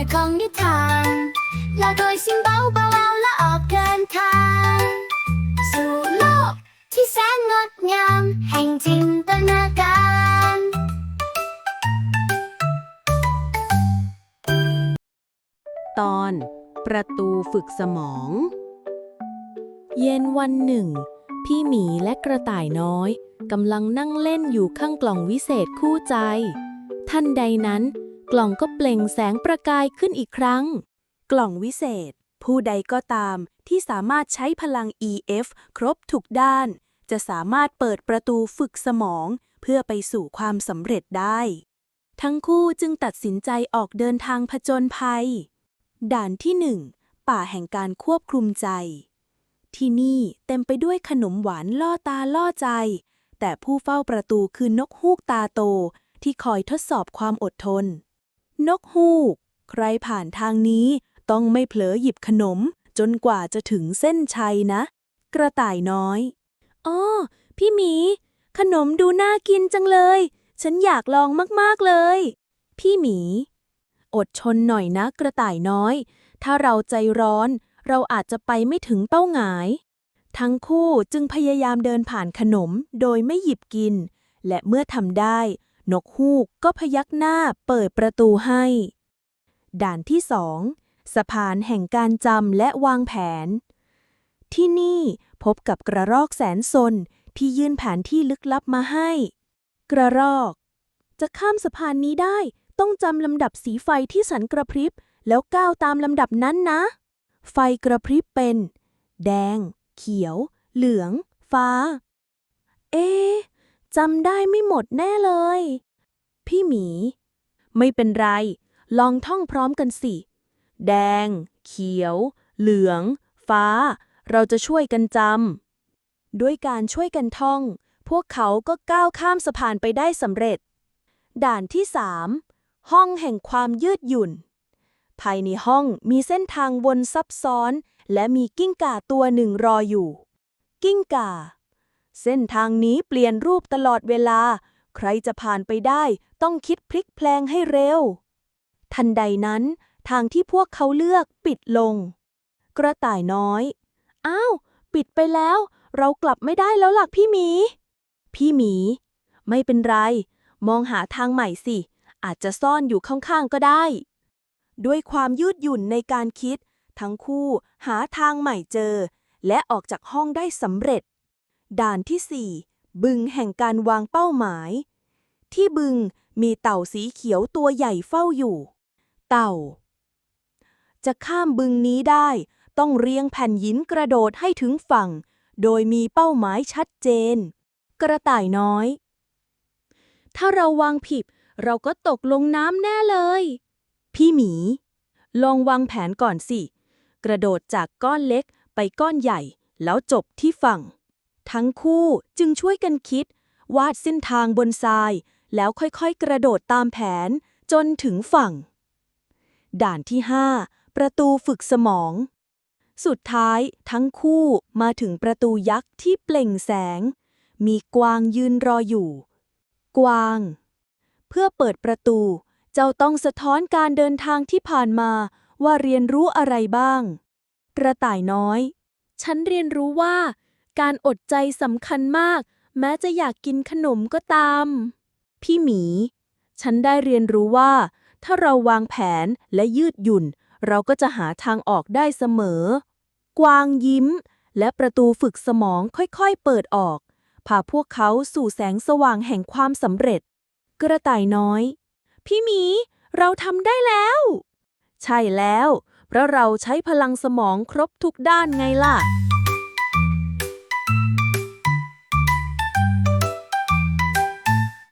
อยของนิทานลาโดยซิมเบาเบาและออกเดินทางสู่โลกที่แสนงดงามแห่งจินตนาการตอนประตูฝึกสมอง เย็นวันหนึ่ง พี่หมีและกระต่ายน้อยกำลังนั่งเล่นอยู่ข้างกล่องวิเศษคู่ใจทันใดนั้น กล่องก็เปล่งแสงประกายขึ้นอีกครั้ง กล่องวิเศษ ผู้ใดก็ตามที่สามารถใช้พลัง EF ครบทุกด้าน จะสามารถเปิดประตูฝึกสมอง เพื่อไปสู่ความสำเร็จได้ ทั้งคู่จึงตัดสินใจออกเดินทางผจญภัย ด่านที่หนึ่งป่าแห่งการควบคุมใจ ที่นี่เต็มไปด้วยขนมหวานล่อตาล่อใจ แต่ผู้เฝ้าประตูคือนกฮูกตาโตที่คอยทดสอบความอดทน นกฮูก ใครผ่านทางนี้ต้องไม่เผลอหยิบขนม จนกว่าจะถึงเส้นชัยนะ กระต่ายน้อยอ้อพี่หมี ขนมดูน่ากินจังเลย ฉันอยากลองมากๆเลย พี่หมี อดชนหน่อยนะกระต่ายน้อย ถ้าเราใจร้อน เราอาจจะไปไม่ถึงเป้าหมาย ทั้งคู่จึงพยายามเดินผ่านขนมโดยไม่หยิบกิน และเมื่อทำได้ นกฮูกก็พยักหน้าเปิดประตูให้ ด่านที่สองสะพานแห่งการจำและวางแผน ที่นี่พบกับกระรอกแสนสนที่ยื่นแผนที่ลึกลับมาให้ กระรอก จะข้ามสะพานนี้ได้ต้องจำลำดับสีไฟที่สันกระพริบ แล้วก้าวตามลำดับนั้นนะ ไฟกระพริบเป็น แดง เขียว เหลือง ฟ้า เอ๊ จำได้ไม่หมดแน่เลย พี่หมี ไม่เป็นไร ลองท่องพร้อมกันสิ แดง เขียว เหลือง ฟ้า เราจะช่วยกันจำ ด้วยการช่วยกันท่อง พวกเขาก็ก้าวข้ามสะพานไปได้สำเร็จ ด่านที่3ห้องแห่งความยืดหยุ่น ภายในห้องมีเส้นทางวนซับซ้อน และมีกิ้งก่าตัวหนึ่งรออยู่ กิ้งก่า เส้นทางนี้เปลี่ยนรูปตลอดเวลา ใครจะผ่านไปได้ต้องคิดพลิกแพลงให้เร็ว ทันใดนั้น ทางที่พวกเขาเลือกปิดลง กระต่ายน้อย อ้าว ปิดไปแล้ว เรากลับไม่ได้แล้วหลักพี่หมี พี่หมี ไม่เป็นไร มองหาทางใหม่สิ อาจจะซ่อนอยู่ข้างๆก็ได้ ด้วยความยืดหยุ่นในการคิด ทั้งคู่หาทางใหม่เจอ และออกจากห้องได้สำเร็จ ด่านที่ 4 บึงแห่งการวางเป้าหมาย ที่บึงมีเต่าสีเขียวตัวใหญ่เฝ้าอยู่ เต่า จะข้ามบึงนี้ได้ต้องเรียงแผ่นหินกระโดดให้ถึงฝั่ง โดยมีเป้าหมายชัดเจน กระต่ายน้อย ถ้าเราวางผิด เราก็ตกลงน้ำแน่เลย พี่หมี ลองวางแผนก่อนสิ กระโดดจากก้อนเล็กไปก้อนใหญ่แล้วจบที่ฝั่ง ทั้งคู่จึงช่วยกันคิด วาดเส้นทางบนทราย แล้วค่อยๆกระโดดตามแผนจนถึงฝั่ง ด่านที่ 5 ประตูฝึกสมอง สุดท้ายทั้งคู่มาถึงประตูยักษ์ที่เปล่งแสง มีกวางยืนรออยู่ กวาง เพื่อเปิดประตู เจ้าต้องสะท้อนการเดินทางที่ผ่านมาว่าเรียนรู้อะไรบ้าง กระต่ายน้อย ฉันเรียนรู้ว่า การอดใจสำคัญมาก แม้จะอยากกินขนมก็ตาม พี่หมี ฉันได้เรียนรู้ว่า ถ้าเราวางแผนและยืดหยุ่น เราก็จะหาทางออกได้เสมอ กวางยิ้ม และประตูฝึกสมองค่อยๆเปิดออก พาพวกเขาสู่แสงสว่างแห่งความสำเร็จ กระต่ายน้อย พี่หมี เราทำได้แล้ว ใช่แล้ว เพราะเราใช้พลังสมองครบทุกด้านไงล่ะ